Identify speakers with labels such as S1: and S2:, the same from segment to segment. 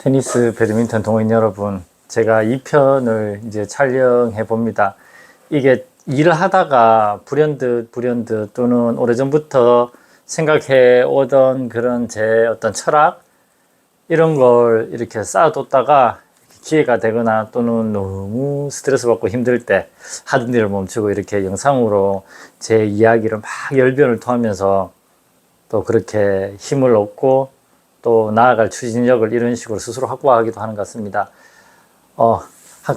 S1: 테니스 배드민턴 동호인 여러분 제가 이 편을 이제 촬영해 봅니다 이게 일을 하다가 불현듯 불현듯 또는 오래전부터 생각해 오던 그런 제 어떤 철학 이런 걸 이렇게 쌓아뒀다가 기회가 되거나 또는 너무 스트레스 받고 힘들 때 하던 일을 멈추고 이렇게 영상으로 제 이야기를 막 열변을 토하면서 또 그렇게 힘을 얻고 또 나아갈 추진력을 이런 식으로 스스로 확보하기도 하는 것 같습니다. 어,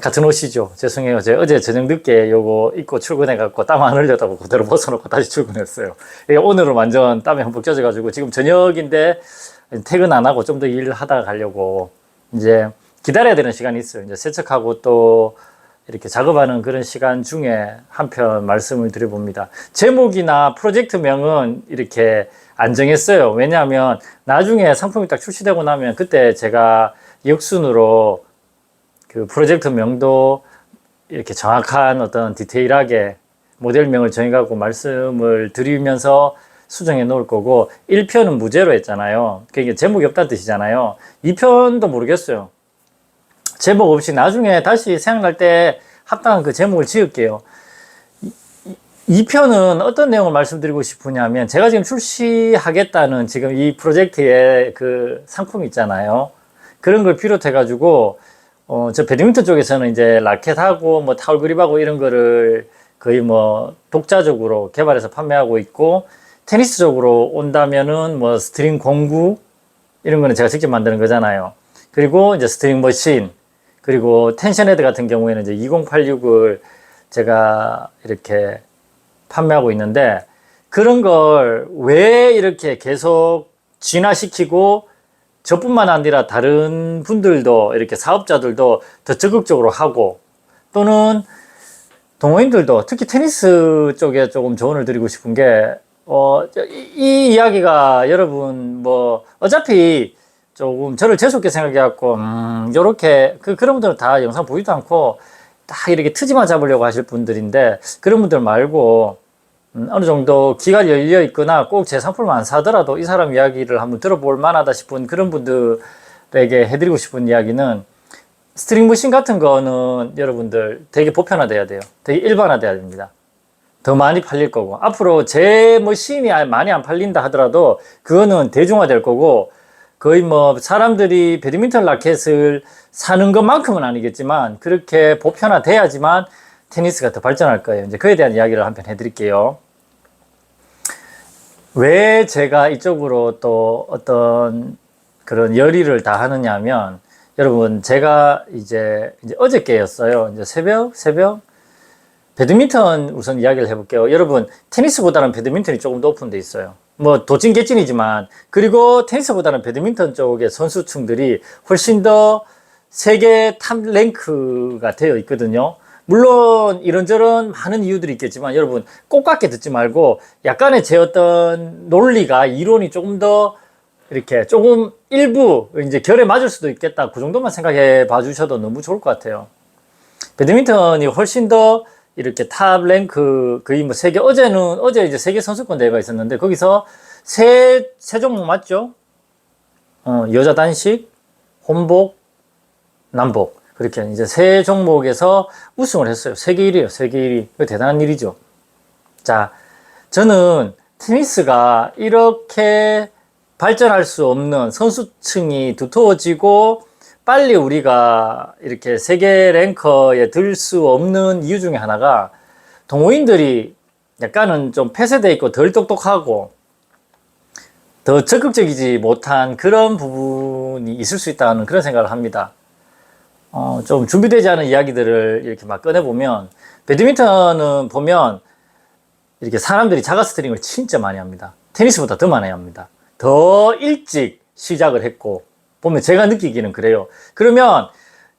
S1: 같은 옷이죠. 죄송해요. 제 어제 저녁 늦게 요거 입고 출근해갖고 땀 안 흘렸다고 그대로 벗어놓고 다시 출근했어요. 오늘은 완전 땀에 흠뻑 젖어가지고 지금 저녁인데 퇴근 안 하고 좀 더 일하다 가려고 이제 기다려야 되는 시간이 있어요. 이제 세척하고 또 이렇게 작업하는 그런 시간 중에 한편 말씀을 드려봅니다. 제목이나 프로젝트명은 이렇게 안정했어요. 왜냐하면 나중에 상품이 딱 출시되고 나면 그때 제가 역순으로 그 프로젝트 명도 이렇게 정확한 어떤 디테일하게 모델명을 정해갖고 말씀을 드리면서 수정해 놓을 거고 1편은 무죄로 했잖아요. 그게 그러니까 제목이 없다는 뜻이잖아요. 2편도 모르겠어요. 제목 없이 나중에 다시 생각날 때 합당한 그 제목을 지을게요. 2편은 어떤 내용을 말씀드리고 싶으냐면 제가 지금 출시하겠다는 지금 이 프로젝트의 그 상품 있잖아요. 그런 걸 비롯해 가지고 어, 저 배드민턴 쪽에서는 이제 라켓하고 뭐 타올 그립하고 이런 거를 거의 뭐 독자적으로 개발해서 판매하고 있고 테니스 쪽으로 온다면은 뭐 스트링 공구 이런 거는 제가 직접 만드는 거잖아요. 그리고 이제 스트링 머신 그리고 텐션 헤드 같은 경우에는 이제 2086을 제가 이렇게 판매하고 있는데 그런 걸 왜 이렇게 계속 진화시키고 저뿐만 아니라 다른 분들도 이렇게 사업자들도 더 적극적으로 하고 또는 동호인들도 특히 테니스 쪽에 조금 조언을 드리고 싶은 게, 어, 이 이야기가 여러분 뭐 어차피 조금 저를 재수없게 생각해갖고, 음, 요렇게, 그, 그런 분들은 다 영상 보지도 않고 딱 이렇게 트지만 잡으려고 하실 분들인데 그런 분들 말고 음, 어느 정도 귀가 열려 있거나 꼭 제 상품을 안 사더라도 이 사람 이야기를 한번 들어볼 만하다 싶은 그런 분들에게 해드리고 싶은 이야기는 스트링 머신 같은 거는 여러분들 되게 보편화돼야 돼요. 되게 일반화돼야 됩니다. 더 많이 팔릴 거고 앞으로 제 머신이 아, 많이 안 팔린다 하더라도 그거는 대중화될 거고 거의 뭐 사람들이 배드민턴 라켓을 사는 것만큼은 아니겠지만 그렇게 보편화돼야지만 테니스가 더 발전할 거예요. 이제 그에 대한 이야기를 한편 해드릴게요. 왜 제가 이쪽으로 또 어떤 그런 열의를 다 하느냐면 여러분 제가 이제, 이제 어저께였어요. 이제 새벽 새벽 배드민턴 우선 이야기를 해볼게요. 여러분 테니스보다는 배드민턴이 조금 높은 데 있어요. 뭐 도찐 개찐이지만 그리고 테니스보다는 배드민턴 쪽의 선수층들이 훨씬 더 세계 탑 랭크가 되어 있거든요. 물론 이런저런 많은 이유들이 있겠지만 여러분 꼭 같게 듣지 말고 약간의 제 어떤 논리가 이론이 조금 더 이렇게 조금 일부 이제 결에 맞을 수도 있겠다 그 정도만 생각해 봐 주셔도 너무 좋을 것 같아요 배드민턴이 훨씬 더 이렇게 탑 랭크 거의 뭐 세계 어제는 어제 이제 세계 선수권 대회가 있었는데 거기서 세세 종목 맞죠? 어, 여자 단식, 혼복, 남복 그렇게 이제 세 종목에서 우승을 했어요. 세계 1위예요. 세계 1위. 대단한 일이죠. 자, 저는 테니스가 이렇게 발전할 수 없는 선수층이 두터워지고 빨리 우리가 이렇게 세계 랭커에 들 수 없는 이유 중에 하나가 동호인들이 약간은 좀 폐쇄돼 있고 덜 똑똑하고 더 적극적이지 못한 그런 부분이 있을 수 있다는 그런 생각을 합니다. 어, 좀 준비되지 않은 이야기들을 이렇게 막 꺼내보면, 배드민턴은 보면, 이렇게 사람들이 자가 스트링을 진짜 많이 합니다. 테니스보다 더 많이 합니다. 더 일찍 시작을 했고, 보면 제가 느끼기는 그래요. 그러면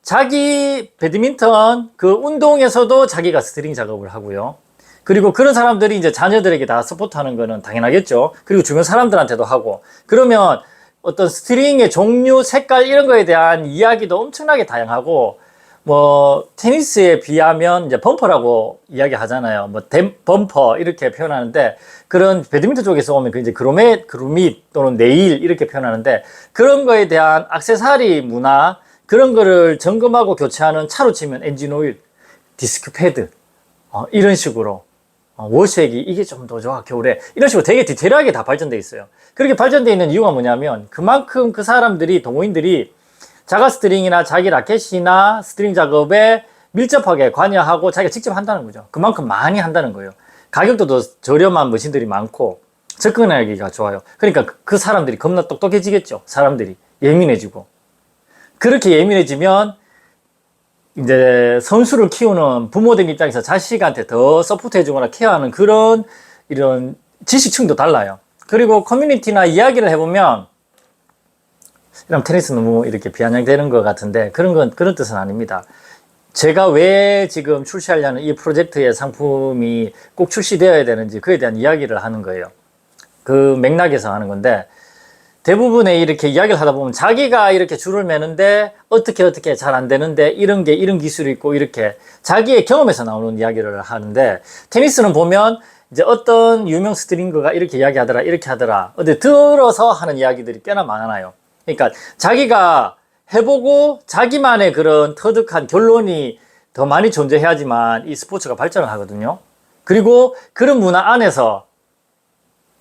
S1: 자기 배드민턴 그 운동에서도 자기가 스트링 작업을 하고요. 그리고 그런 사람들이 이제 자녀들에게 다 서포트 하는 거는 당연하겠죠. 그리고 주변 사람들한테도 하고. 그러면 어떤 스트링의 종류, 색깔 이런 거에 대한 이야기도 엄청나게 다양하고 뭐 테니스에 비하면 이제 범퍼라고 이야기하잖아요. 뭐 댐, 범퍼 이렇게 표현하는데 그런 배드민턴 쪽에서 오면 그 이제 그로멧, 그루밋 또는 네일 이렇게 표현하는데 그런 거에 대한 악세사리 문화 그런 거를 점검하고 교체하는 차로 치면 엔진 오일, 디스크 패드 어, 이런 식으로 어, 월세기 이게 좀 더 좋아 겨울에 이런 식으로 되게 디테일하게 다발전되어 있어요 그렇게 발전되어 있는 이유가 뭐냐면 그만큼 그 사람들이 동호인들이 자가 스트링이나 자기 라켓이나 스트링 작업에 밀접하게 관여하고 자기가 직접 한다는 거죠 그만큼 많이 한다는 거예요 가격도 더 저렴한 머신들이 많고 접근하기가 좋아요 그러니까 그, 그 사람들이 겁나 똑똑해지겠죠 사람들이 예민해지고 그렇게 예민해지면 이제 선수를 키우는 부모된 입장에서 자식한테 더 서포트해 주거나 케어하는 그런 이런 지식층도 달라요. 그리고 커뮤니티나 이야기를 해보면 이런 테니스 너무 이렇게 비아냥되는 것 같은데 그런 건 그런 뜻은 아닙니다. 제가 왜 지금 출시하려는 이 프로젝트의 상품이 꼭 출시되어야 되는지 그에 대한 이야기를 하는 거예요. 그 맥락에서 하는 건데 대부분의 이렇게 이야기를 하다 보면 자기가 이렇게 줄을 매는데 어떻게 어떻게 잘 안 되는데 이런 게 이런 기술이 있고 이렇게 자기의 경험에서 나오는 이야기를 하는데 테니스는 보면 이제 어떤 유명 스트링거가 이렇게 이야기하더라 이렇게 하더라 어데 들어서 하는 이야기들이 꽤나 많아요 그러니까 자기가 해보고 자기만의 그런 터득한 결론이 더 많이 존재해야지만 이 스포츠가 발전을 하거든요 그리고 그런 문화 안에서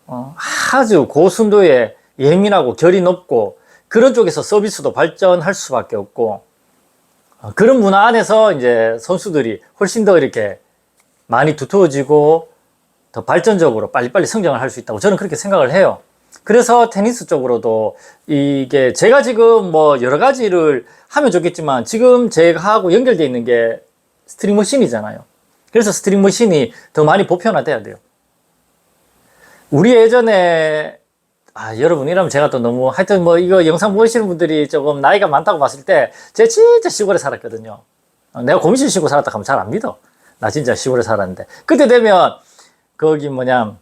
S1: 어, 아주 고순도의 예민하고 결이 높고 그런 쪽에서 서비스도 발전할 수밖에 없고 어, 그런 문화 안에서 이제 선수들이 훨씬 더 이렇게 많이 두터워지고 더 발전적으로 빨리빨리 성장을 할 수 있다고 저는 그렇게 생각을 해요. 그래서 테니스 쪽으로도 이게 제가 지금 뭐 여러 가지를 하면 좋겠지만 지금 제가 하고 연결되어 있는 게 스트링 머신이잖아요. 그래서 스트링 머신이 더 많이 보편화돼야 돼요. 우리 예전에 아, 여러분, 이러면 제가 또 너무, 하여튼 뭐, 이거 영상 보시는 분들이 조금 나이가 많다고 봤을 때, 제가 진짜 시골에 살았거든요. 내가 고민실 시골 살았다 하면 잘 안 믿어. 나 진짜 시골에 살았는데. 그때 되면, 거기 뭐냐,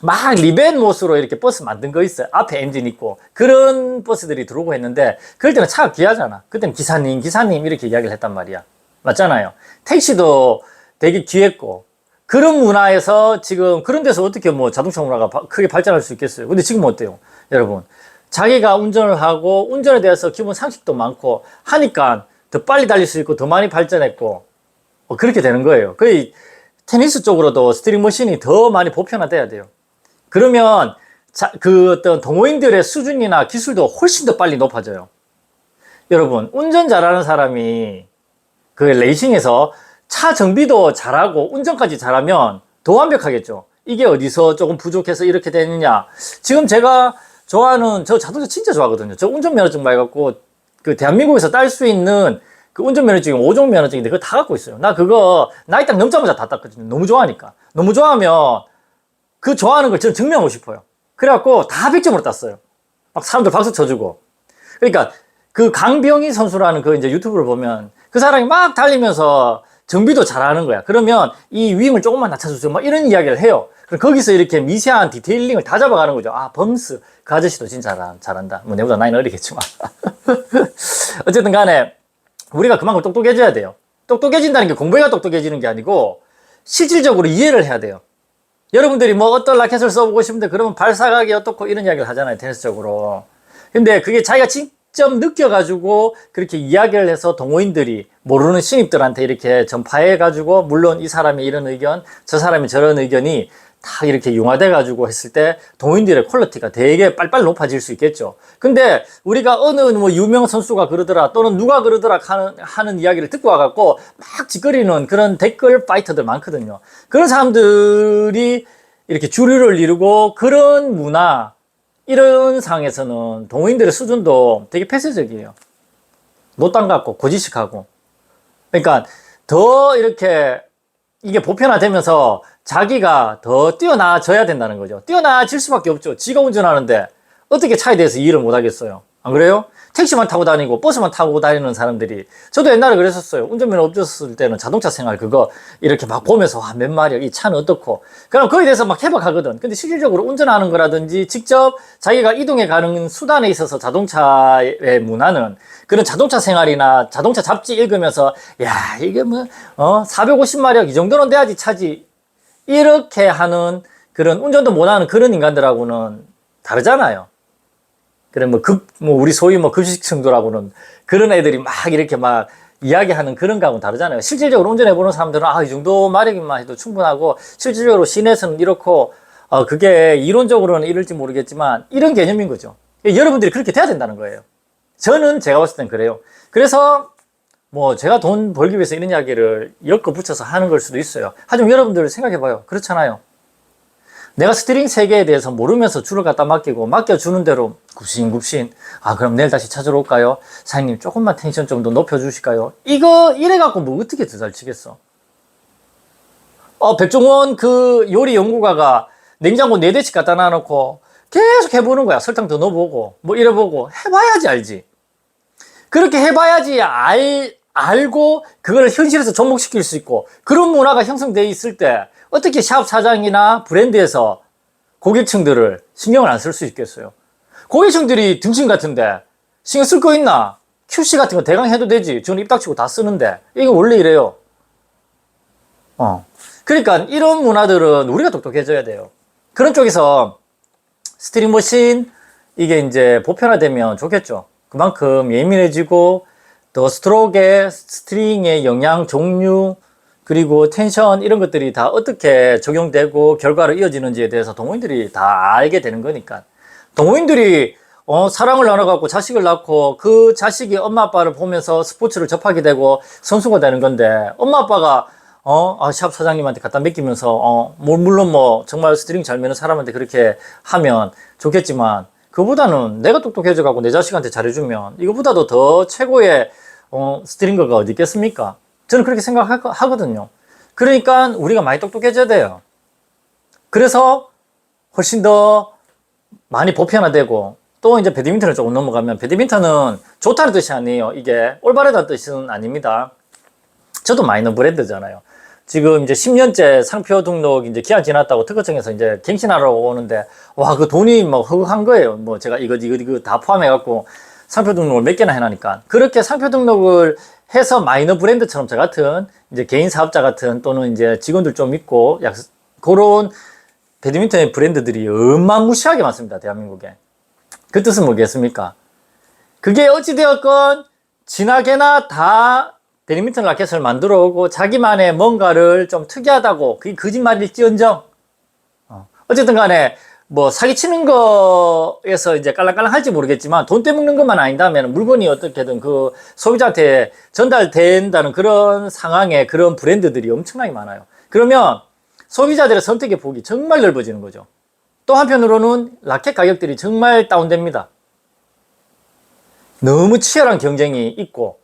S1: 막 리벤 못으로 이렇게 버스 만든 거 있어요. 앞에 엔진 있고. 그런 버스들이 들어오고 했는데, 그럴 때는 차가 귀하잖아. 그때는 기사님, 기사님, 이렇게 이야기를 했단 말이야. 맞잖아요. 택시도 되게 귀했고, 그런 문화에서 지금 그런 데서 어떻게 뭐 자동차 문화가 크게 발전할 수 있겠어요. 근데 지금 어때요? 여러분. 자기가 운전을 하고 운전에 대해서 기본 상식도 많고 하니까 더 빨리 달릴 수 있고 더 많이 발전했고 어, 그렇게 되는 거예요. 거의 테니스 쪽으로도 스트링 머신이 더 많이 보편화돼야 돼요. 그러면 자, 그 어떤 동호인들의 수준이나 기술도 훨씬 더 빨리 높아져요. 여러분 운전 잘하는 사람이 그 레이싱에서 차 정비도 잘하고 운전까지 잘하면 더 완벽하겠죠. 이게 어디서 조금 부족해서 이렇게 되느냐. 지금 제가 좋아하는 저 자동차 진짜 좋아하거든요. 저 운전면허증 말고그 대한민국에서 딸 수 있는 그 운전면허증이 5종 면허증인데 그거 다 갖고 있어요. 나 그거 나이 딱 넘자마자 다 땄거든요. 너무 좋아하니까. 너무 좋아하면 그 좋아하는 걸 저는 증명하고 싶어요. 그래갖고 다 100점으로 땄어요. 막 사람들 박수 쳐주고. 그러니까 그 강병희 선수라는 그 이제 유튜브를 보면 그 사람이 막 달리면서 정비도 잘하는 거야. 그러면 이 윙을 조금만 낮춰주세요. 막 이런 이야기를 해요. 그럼 거기서 이렇게 미세한 디테일링을 다 잡아가는 거죠. 아, 범스. 그 아저씨도 진짜 잘한, 잘한다. 뭐 내보다 나이는 어리겠지만. 어쨌든 간에 우리가 그만큼 똑똑해져야 돼요. 똑똑해진다는 게 공부해가 똑똑해지는 게 아니고 실질적으로 이해를 해야 돼요. 여러분들이 뭐 어떤 라켓을 써보고 싶은데 그러면 발사각이 어떻고 이런 이야기를 하잖아요. 테니스적으로. 근데 그게 자기가 진, 직접 느껴가지고 그렇게 이야기를 해서 동호인들이 모르는 신입들한테 이렇게 전파해가지고 물론 이 사람이 이런 의견, 저 사람이 저런 의견이 다 이렇게 융화돼가지고 했을 때 동호인들의 퀄리티가 되게 빨빨 높아질 수 있겠죠. 근데 우리가 어느 뭐 유명 선수가 그러더라 또는 누가 그러더라 하는, 하는 이야기를 듣고 와갖고 막 짓거리는 그런 댓글 파이터들 많거든요. 그런 사람들이 이렇게 주류를 이루고 그런 문화, 이런 상에서는 황 동호인들의 수준도 되게 폐쇄적이에요. 노땅 같고 고지식하고. 그러니까 더 이렇게 이게 보편화되면서 자기가 더 뛰어나져야 된다는 거죠. 뛰어나질 수밖에 없죠. 지가 운전하는데 어떻게 차에 대해서 이해를 못 하겠어요. 안 그래요? 택시만 타고 다니고 버스만 타고 다니는 사람들이 저도 옛날에 그랬었어요. 운전면허 없었을 때는 자동차 생활 그거 이렇게 막 보면서 와, 몇마리이 차는 어떻고 그럼 거기에 대해서 막 해박하거든. 근데 실질적으로 운전하는 거라든지 직접 자기가 이동해 가는 수단에 있어서 자동차의 문화는 그런 자동차 생활이나 자동차 잡지 읽으면서 야 이게 뭐어 450마력 이 정도는 돼야지 차지 이렇게 하는 그런 운전도 못하는 그런 인간들하고는 다르잖아요. 그런 뭐 급, 뭐 우리 소위 뭐 급식 충도라고는 그런 애들이 막 이렇게 막 이야기하는 그런 거하고는 다르잖아요. 실질적으로 운전해보는 사람들은 아, 이 정도 마력이만 해도 충분하고 실질적으로 시내에서는 이렇고 어, 그게 이론적으로는 이럴지 모르겠지만 이런 개념인 거죠. 여러분들이 그렇게 돼야 된다는 거예요. 저는 제가 봤을 땐 그래요. 그래서 뭐 제가 돈 벌기 위해서 이런 이야기를 엮어 붙여서 하는 걸 수도 있어요. 하지만 여러분들 생각해봐요. 그렇잖아요. 내가 스트링 세개에 대해서 모르면서 줄을 갖다 맡기고 맡겨주는 대로 굽신굽신 아 그럼 내일 다시 찾으러 올까요? 사장님 조금만 텐션 좀 더 높여주실까요? 이거 이래갖고 뭐 어떻게 더 잘 치겠어? 어 백종원 그 요리 연구가가 냉장고 네 대씩 갖다 놔놓고 계속 해보는 거야 설탕 더 넣어보고 뭐 이래보고 해봐야지 알지 그렇게 해봐야지 알 알고 그걸 현실에서 접목시킬 수 있고 그런 문화가 형성되어 있을 때 어떻게 샵 사장이나 브랜드에서 고객층들을 신경을 안 쓸 수 있겠어요? 고객층들이 등신 같은데 신경 쓸 거 있나? QC 같은 거 대강 해도 되지. 저는 입 닥치고 다 쓰는데. 이게 원래 이래요. 어. 그러니까 이런 문화들은 우리가 똑똑해져야 돼요. 그런 쪽에서 스트리 머신 이게 이제 보편화되면 좋겠죠. 그만큼 예민해지고 또 스트로크의 스트링의 영향 종류 그리고 텐션 이런 것들이 다 어떻게 적용되고 결과로 이어지는지에 대해서 동호인들이 다 알게 되는 거니까 동호인들이 어, 사랑을 나눠갖고 자식을 낳고 그 자식이 엄마 아빠를 보면서 스포츠를 접하게 되고 선수가 되는 건데 엄마 아빠가 어, 아, 샵 사장님한테 갖다 맡기면서 어, 뭐 물론 뭐 정말 스트링 잘 매는 사람한테 그렇게 하면 좋겠지만 그보다는 내가 똑똑해져 가고 내 자식한테 잘해주면 이거보다도 더 최고의 어, 스트링거가 어디 있겠습니까? 저는 그렇게 생각하거든요. 그러니까 우리가 많이 똑똑해져야 돼요. 그래서 훨씬 더 많이 보편화되고 또 이제 배드민턴을 조금 넘어가면 배드민턴은 좋다는 뜻이 아니에요. 이게 올바르다는 뜻은 아닙니다. 저도 마이너 브랜드잖아요. 지금 이제 10년째 상표 등록 이제 기한 지났다고 특허청에서 이제 갱신하러 오는데 와 그 돈이 뭐 허한 거예요. 뭐 제가 이거 이거 이거 다 포함해 갖고 상표 등록을 몇 개나 해놔니까 그렇게 상표 등록을 해서 마이너 브랜드처럼 저 같은 이제 개인 사업자 같은 또는 이제 직원들 좀 있고 약 그런 배드민턴의 브랜드들이 어마무시하게 많습니다 대한민국에 그 뜻은 뭐겠습니까? 그게 어찌되었건 진하게나 다 배드민턴 라켓을 만들어 오고 자기만의 뭔가를 좀 특이하다고 그게 거짓말일지언정 어. 쨌든 간에 뭐 사기치는 거에서 이제 깔랑깔랑 할지 모르겠지만 돈 떼먹는 것만 아니다면 물건이 어떻게든 그 소비자한테 전달된다는 그런 상황에 그런 브랜드들이 엄청나게 많아요 그러면 소비자들의 선택의 폭이 정말 넓어지는 거죠 또 한편으로는 라켓 가격들이 정말 다운됩니다 너무 치열한 경쟁이 있고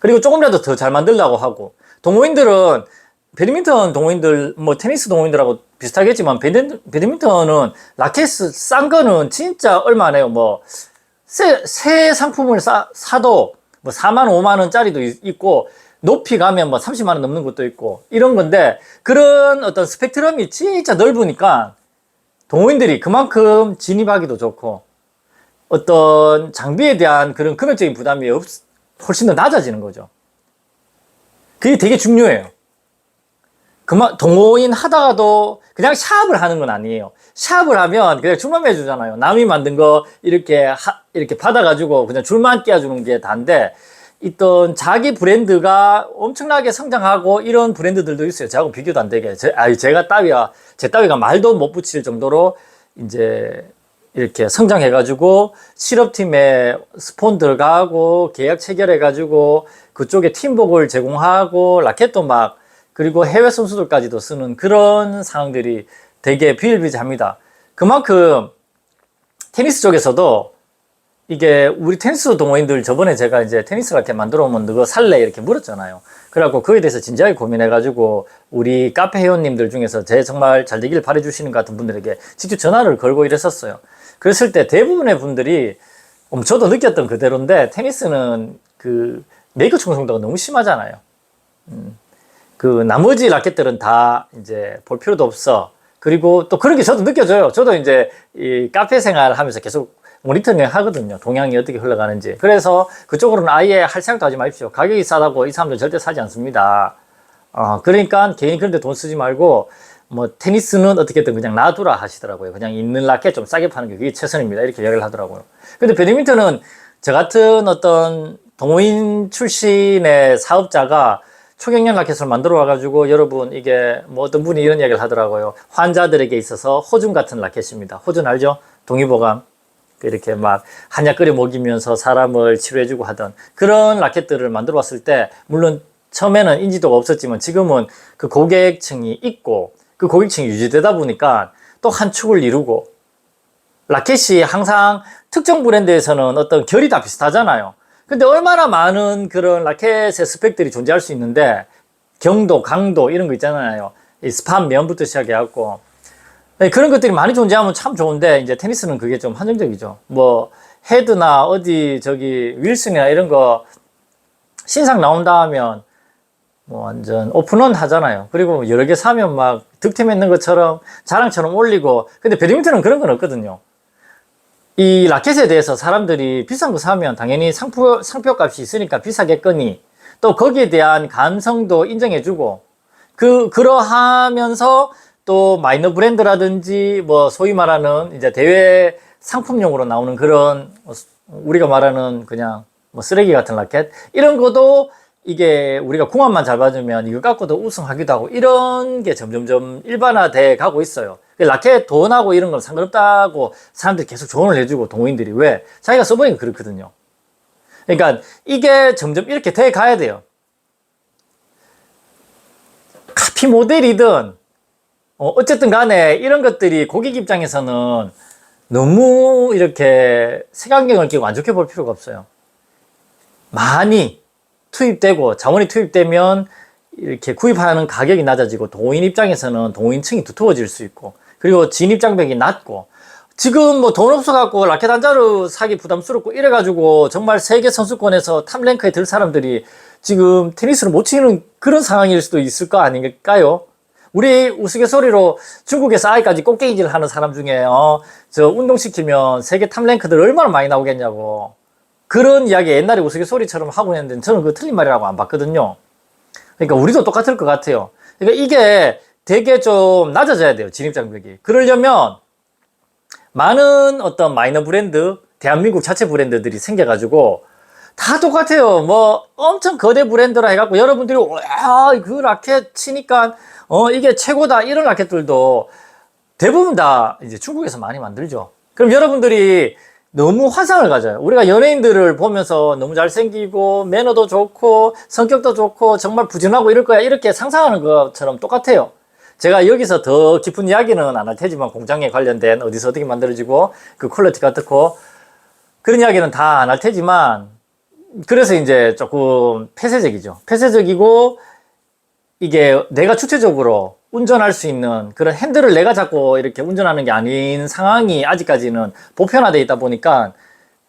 S1: 그리고 조금이라도 더 잘 만들려고 하고 동호인들은 배드민턴 동호인들 뭐 테니스 동호인들하고 비슷하겠지만 배드, 배드민턴은 라켓 싼 거는 진짜 얼마 안 해요 뭐새 새 상품을 사, 사도 뭐 4만 5만 원짜리도 있고 높이 가면 뭐 30만 원 넘는 것도 있고 이런 건데 그런 어떤 스펙트럼이 진짜 넓으니까 동호인들이 그만큼 진입하기도 좋고 어떤 장비에 대한 그런 금액적인 부담이 없, 훨씬 더 낮아지는 거죠. 그게 되게 중요해요. 그만 동호인 하다가도 그냥 샵을 하는 건 아니에요. 샵을 하면 그냥 줄만 매주잖아요. 남이 만든 거 이렇게 하, 이렇게 받아가지고 그냥 줄만 끼워주는 게 단데 있던 자기 브랜드가 엄청나게 성장하고 이런 브랜드들도 있어요. 저하고 비교도 안 되게. 제, 아 제가 따위야, 제 따위가 말도 못 붙일 정도로 이제 이렇게 성장해가지고 실업팀에 스폰 들어가고 계약 체결해가지고 그쪽에 팀복을 제공하고 라켓도 막 그리고 해외 선수들까지도 쓰는 그런 상황들이 되게 비일비재합니다. 그만큼 테니스 쪽에서도 이게 우리 테니스 동호인들 저번에 제가 이제 테니스 라켓 만들어 오면 누거 살래 이렇게 물었잖아요. 그래갖고 그에 대해서 진지하게 고민해가지고 우리 카페 회원님들 중에서 제 정말 잘되기를 바래주시는 같은 분들에게 직접 전화를 걸고 이랬었어요. 그랬을 때 대부분의 분들이 음, 저도 느꼈던 그대로인데 테니스는 그 메이커 충성도가 너무 심하잖아요. 음, 그 나머지 라켓들은 다 이제 볼 필요도 없어. 그리고 또 그런 게 저도 느껴져요. 저도 이제 이 카페 생활하면서 계속 모니터링 하거든요. 동향이 어떻게 흘러가는지. 그래서 그쪽으로는 아예 할 생각도 하지 마십시오. 가격이 싸다고 이 사람들 절대 사지 않습니다. 어, 그러니까 개인 그런데 돈 쓰지 말고 뭐 테니스는 어떻게든 그냥 놔두라 하시더라고요. 그냥 있는 라켓 좀 싸게 파는 게 그게 최선입니다. 이렇게 이야기를 하더라고요. 근데 배드민턴은 저 같은 어떤 동호인 출신의 사업자가 초경련 라켓을 만들어 와가지고 여러분 이게 뭐 어떤 분이 이런 이야기를 하더라고요. 환자들에게 있어서 호준 같은 라켓입니다. 호준 알죠? 동의보감. 이렇게 막 한약 끓여 먹이면서 사람을 치료해주고 하던 그런 라켓들을 만들어 왔을 때 물론 처음에는 인지도가 없었지만 지금은 그 고객층이 있고 그 고객층이 유지되다 보니까 또 한 축을 이루고 라켓이 항상 특정 브랜드에서는 어떤 결이 다 비슷하잖아요. 근데 얼마나 많은 그런 라켓의 스펙들이 존재할 수 있는데 경도, 강도 이런 거 있잖아요. 이 스판 면부터 시작해갖고 네, 그런 것들이 많이 존재하면 참 좋은데 이제 테니스는 그게 좀 한정적이죠. 뭐 헤드나 어디 저기 윌슨이나 이런 거 신상 나온다 하면 뭐 완전 오픈은 하잖아요. 그리고 뭐 여러 개 사면 막 득템 있는 것처럼 자랑처럼 올리고 근데 배드민턴은 그런 건 없거든요. 이 라켓에 대해서 사람들이 비싼 거 사면 당연히 상표, 상표값이 있으니까 비싸겠거니 또 거기에 대한 감성도 인정해주고 그 그러하면서 또 마이너 브랜드라든지 뭐 소위 말하는 이제 대회 상품용으로 나오는 그런 우리가 말하는 그냥 뭐 쓰레기 같은 라켓 이런 것도 이게 우리가 궁합만 잘 맞으면 이거 갖고도 우승하기도 하고 이런 게 점점점 일반화돼 가고 있어요. 그 라켓 돈하고 이런 건 상관없다고 사람들이 계속 조언을 해주고 동호인들이 왜 자기가 써보니까 그렇거든요. 그러니까 이게 점점 이렇게 돼 가야 돼요. 카피 모델이든 어, 쨌든 간에 이런 것들이 고객 입장에서는 너무 이렇게 색안경을 끼고 안 좋게 볼 필요가 없어요. 많이 투입되고 자원이 투입되면 이렇게 구입하는 가격이 낮아지고 동인 입장에서는 동인층이 두터워질 수 있고 그리고 진입장벽이 낮고 지금 뭐 돈 없어갖고 라켓 한자루 사기 부담스럽고 이래가지고 정말 세계 선수권에서 탑랭크에 들 사람들이 지금 테니스를 못 치는 그런 상황일 수도 있을 거 아닐까요? 우리 우스갯소리로 중국에서 아이까지 꼭대기질 하는 사람 중에 어, 저 운동시키면 세계 탑랭크들 얼마나 많이 나오겠냐고 그런 이야기 옛날에 우스갯소리처럼 하고 있는데 저는 그 틀린 말이라고 안 봤거든요. 그러니까 우리도 똑같을 것 같아요. 그러니까 이게 되게 좀 낮아져야 돼요. 진입장벽이. 그러려면 많은 어떤 마이너 브랜드, 대한민국 자체 브랜드들이 생겨가지고 다 똑같아요. 뭐 엄청 거대 브랜드라 해갖고 여러분들이 와 그 라켓 치니까 어 이게 최고다 이런 라켓들도 대부분 다 이제 중국에서 많이 만들죠. 그럼 여러분들이 너무 환상을 가져요. 우리가 연예인들을 보면서 너무 잘생기고 매너도 좋고 성격도 좋고 정말 부진하고 이럴 거야 이렇게 상상하는 것처럼 똑같아요. 제가 여기서 더 깊은 이야기는 안 할 테지만 공장에 관련된 어디서 어떻게 만들어지고 그 퀄리티가 어떻고 그런 이야기는 다 안 할 테지만 그래서 이제 조금 폐쇄적이죠. 폐쇄적이고 이게 내가 주체적으로 운전할 수 있는 그런 핸들을 내가 잡고 이렇게 운전하는 게 아닌 상황이 아직까지는 보편화되어 있다 보니까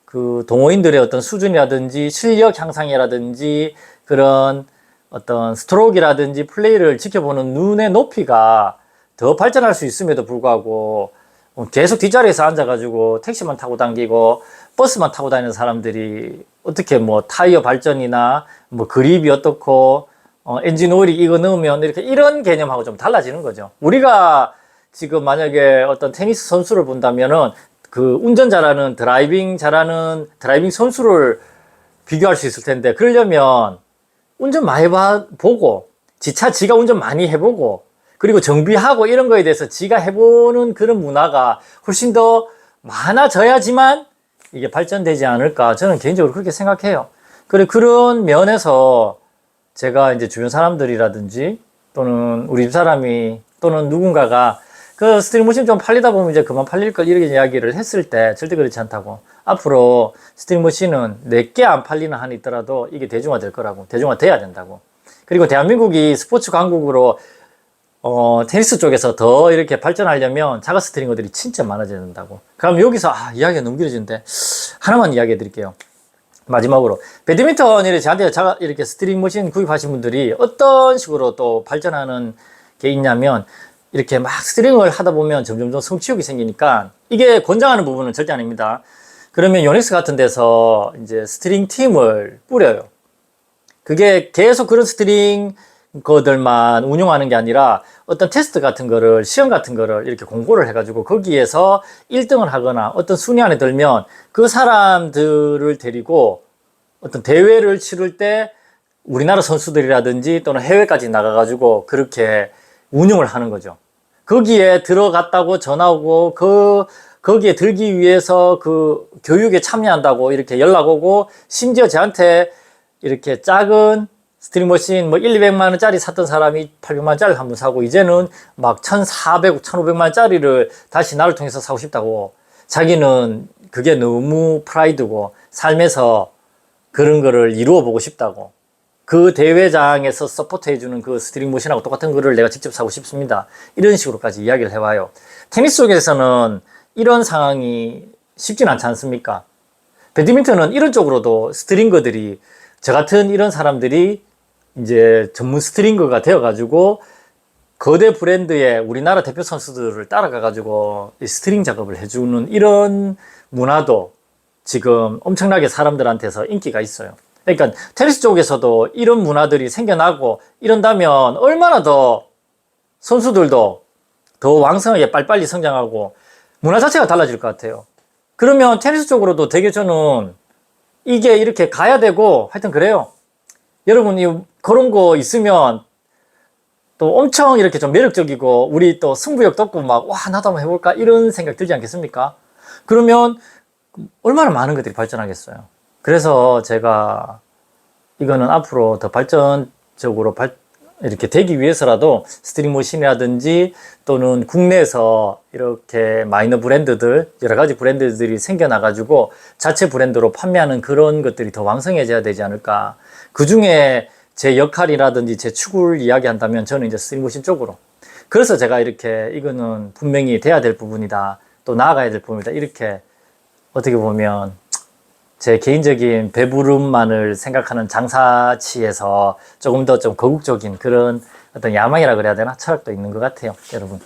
S1: 그 동호인들의 어떤 수준이라든지 실력 향상이라든지 그런 어떤 스트로크라든지 플레이를 지켜보는 눈의 높이가 더 발전할 수 있음에도 불구하고 계속 뒷자리에서 앉아가지고 택시만 타고 당기고 버스만 타고 다니는 사람들이 어떻게 뭐 타이어 발전이나 뭐 그립이 어떻고 어, 엔진 오일이 이거 넣으면 이렇게 이런 개념하고 좀 달라지는 거죠. 우리가 지금 만약에 어떤 테니스 선수를 본다면은 그 운전 잘하는 드라이빙 잘하는 드라이빙 선수를 비교할 수 있을 텐데 그러려면 운전 많이 봐, 보고 지차 지가 운전 많이 해보고 그리고 정비하고 이런 거에 대해서 지가 해보는 그런 문화가 훨씬 더 많아져야지만 이게 발전되지 않을까 저는 개인적으로 그렇게 생각해요. 그래 그런 면에서 제가 이제 주변 사람들이라든지 또는 우리 집사람이 또는 누군가가 그 스트링 모신좀 팔리다 보면 이제 그만 팔릴 걸 이렇게 이야기를 했을 때 절대 그렇지 않다고 앞으로 스트링 모신은 내게 안 팔리는 한이 있더라도 이게 대중화 될 거라고 대중화 돼야 된다고 그리고 대한민국이 스포츠 강국으로 어, 테니스 쪽에서 더 이렇게 발전하려면 자가 스트링어들이 진짜 많아져야 된다고 그럼 여기서 아, 이야기가 너무 길어지는데 하나만 이야기해 드릴게요 마지막으로 배드민턴 이렇게 저한테 자 이렇게 스트링 머신 구입하신 분들이 어떤 식으로 또 발전하는 게 있냐면 이렇게 막 스트링을 하다 보면 점점점 성취욕이 생기니까 이게 권장하는 부분은 절대 아닙니다. 그러면 요닉스 같은 데서 이제 스트링 팀을 뿌려요. 그게 계속 그런 스트링 거들만 운용하는 게 아니라 어떤 테스트 같은 거를 시험 같은 거를 이렇게 공고를 해가지고 거기에서 1등을 하거나 어떤 순위 안에 들면 그 사람들을 데리고 어떤 대회를 치를 때 우리나라 선수들이라든지 또는 해외까지 나가가지고 그렇게 운영을 하는 거죠. 거기에 들어갔다고 전하고그 거기에 들기 위해서 그 교육에 참여한다고 이렇게 연락 오고 심지어 저한테 이렇게 작은 스트링 머신 뭐 1, 200만 원짜리 샀던 사람이 800만 원짜리 한 번 사고 이제는 막 1,400, 1,500만 원짜리를 다시 나를 통해서 사고 싶다고 자기는 그게 너무 프라이드고 삶에서 그런 거를 이루어 보고 싶다고 그 대회장에서 서포트 해주는 그 스트링 머신하고 똑같은 거를 내가 직접 사고 싶습니다 이런 식으로까지 이야기를 해봐요 테니스 쪽에서는 이런 상황이 쉽진 않지 않습니까 배드민턴은 이런 쪽으로도 스트링거들이 저 같은 이런 사람들이 이제 전문 스트링거가 되어가지고 거대 브랜드의 우리나라 대표 선수들을 따라가가지고 스트링 작업을 해주는 이런 문화도 지금 엄청나게 사람들한테서 인기가 있어요. 그러니까 테니스 쪽에서도 이런 문화들이 생겨나고 이런다면 얼마나 더 선수들도 더 왕성하게 빨리빨리 성장하고 문화 자체가 달라질 것 같아요. 그러면 테니스 쪽으로도 되게 저는 이게 이렇게 가야 되고 하여튼 그래요. 여러분 이 그런 거 있으면 또 엄청 이렇게 좀 매력적이고 우리 또 승부욕 돋고 막 와 나도 한번 해볼까 이런 생각 들지 않겠습니까? 그러면 얼마나 많은 것들이 발전하겠어요. 그래서 제가 이거는 앞으로 더 발전적으로 발, 이렇게 되기 위해서라도 스트링 머신이라든지 또는 국내에서 이렇게 마이너 브랜드들 여러 가지 브랜드들이 생겨나가지고 자체 브랜드로 판매하는 그런 것들이 더 왕성해져야 되지 않을까. 그 중에 제 역할이라든지 제 축을 이야기한다면 저는 이제 쓰임머신 쪽으로 그래서 제가 이렇게 이거는 분명히 돼야 될 부분이다 또 나아가야 될 부분이다 이렇게 어떻게 보면 제 개인적인 배부름만을 생각하는 장사치에서 조금 더 좀 거국적인 그런 어떤 야망이라 그래야 되나 철학도 있는 것 같아요 여러분